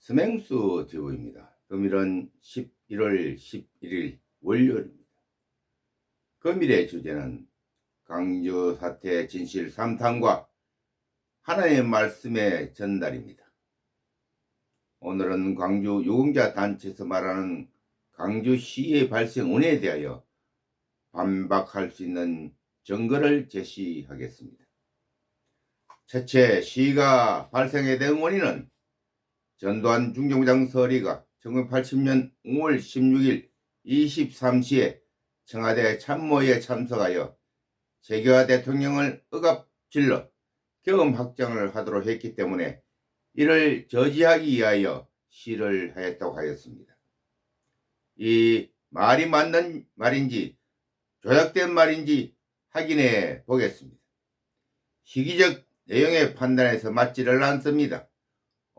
스맹수 TV입니다. 금일은 11월 11일 월요일입니다. 금일의 주제는 강주 사태 진실 3탄과 하나님의 말씀의 전달입니다. 오늘은 광주 유공자 단체에서 말하는 강주시의 발생 원인에 대하여 반박할 수 있는 증거를 제시하겠습니다. 첫째, 시가 발생에 대한 원인은 전두환 중정부장 서리가 1980년 5월 16일 23시에 청와대 참모에 참석하여 재교화 대통령을 억압질러 경험 확장을 하도록 했기 때문에 이를 저지하기 위하여 시를 하였다고 하였습니다. 이 말이 맞는 말인지 조작된 말인지 확인해 보겠습니다. 시기적 내용의 판단에서 맞지를 않습니다.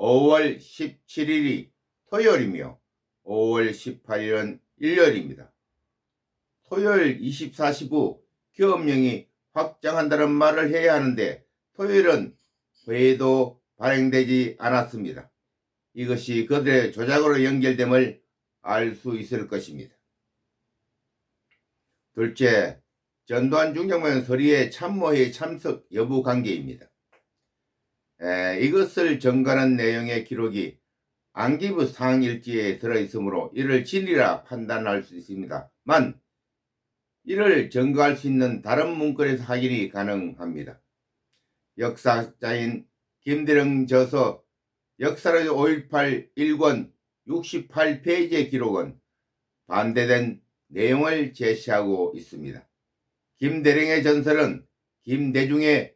5월 17일이 토요일이며 5월 18일은 일요일입니다. 토요일 24시 후 계엄령이 확장한다는 말을 해야 하는데 토요일은 회의도 발행되지 않았습니다. 이것이 그들의 조작으로 연결됨을 알 수 있을 것입니다. 둘째, 전두환 중장관 서리의 참모회의 참석 여부 관계입니다. 에, 이것을 정가하는 내용의 기록이 안기부 상일지에 들어있으므로 이를 진리라 판단할 수 있습니다 만 이를 증거할 수 있는 다른 문건에서 확인이 가능합니다. 역사자인 김대령 저서 역사를 5.18 1권 68페이지의 기록은 반대된 내용을 제시하고 있습니다. 김대령의 전설은 김대중의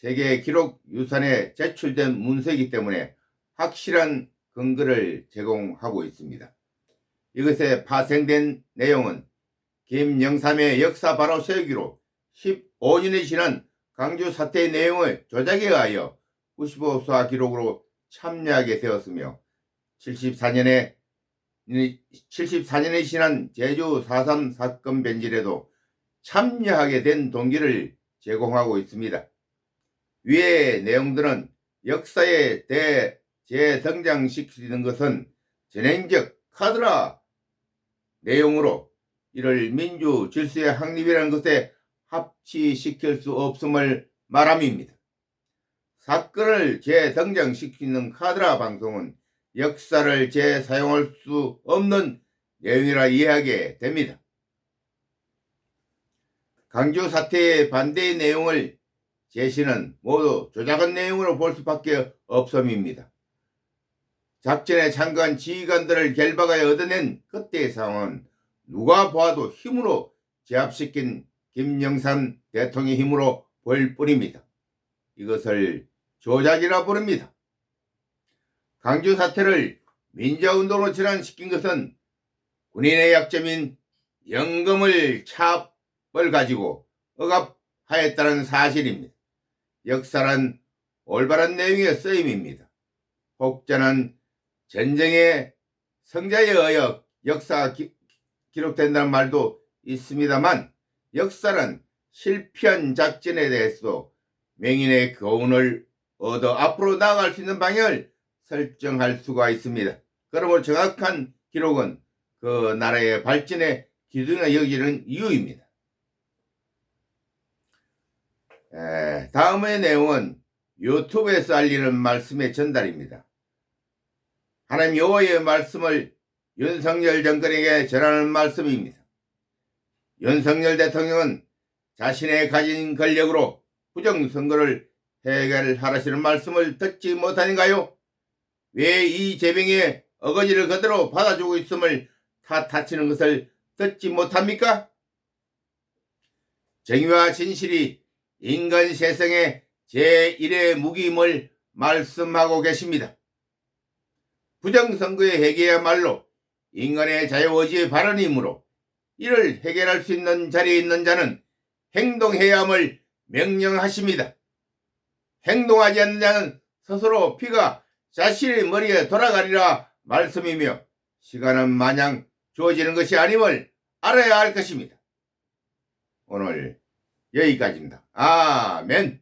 세계 기록 유산에 제출된 문서이기 때문에 확실한 근거를 제공하고 있습니다. 이것에 파생된 내용은 김영삼의 역사 바로 세우기로 15년이 지난 강주 사태의 내용을 조작에 의하여 95수화 기록으로 참여하게 되었으며 74년에 74년이 지난 제주 4.3 사건 변질에도 참여하게 된 동기를 제공하고 있습니다. 위의 내용들은 역사에 대해 재성장시키는 것은 전행적 카드라 내용으로 이를 민주 질서의 확립이라는 것에 합치시킬 수 없음을 말함입니다. 사건을 재성장시키는 카드라 방송은 역사를 재사용할 수 없는 내용이라 이해하게 됩니다. 강주 사태의 반대의 내용을 제시는 모두 조작한 내용으로 볼 수밖에 없음입니다. 작전에 참가한 지휘관들을 결박하여 얻어낸 그때의 상황은 누가 보아도 힘으로 제압시킨 김영삼 대통령의 힘으로 볼 뿐입니다. 이것을 조작이라 부릅니다. 강주 사태를 민주운동으로 전환시킨 것은 군인의 약점인 연금을 차압을 가지고 억압하였다는 사실입니다. 역사란 올바른 내용의 쓰임입니다. 혹자는 전쟁의 성자에 의해 역사 기, 기록된다는 말도 있습니다만 역사는 실패한 작전에 대해서도 맹인의 교훈을 얻어 앞으로 나아갈 수 있는 방향을 설정할 수가 있습니다. 그러므로 정확한 기록은 그 나라의 발전의 기둥에 여기는 이유입니다. 에, 다음의 내용은 유튜브에서 알리는 말씀의 전달입니다. 하나님 여호와의 말씀을 윤석열 정권에게 전하는 말씀입니다. 윤석열 대통령은 자신의 가진 권력으로 부정선거를 해결하라시는 말씀을 듣지 못하는가요? 왜 이 재병의 어거지를 그대로 받아주고 있음을 탓하시는 것을 듣지 못합니까? 정의와 진실이 인간 세상의 제1의 무기임을 말씀하고 계십니다. 부정선거의 해결야말로 인간의 자유의지의 발언이므로 이를 해결할 수 있는 자리에 있는 자는 행동해야 함을 명령하십니다. 행동하지 않는 자는 스스로 피가 자신의 머리에 돌아가리라 말씀이며 시간은 마냥 주어지는 것이 아님을 알아야 할 것입니다. 오늘 여기까지입니다. 아멘.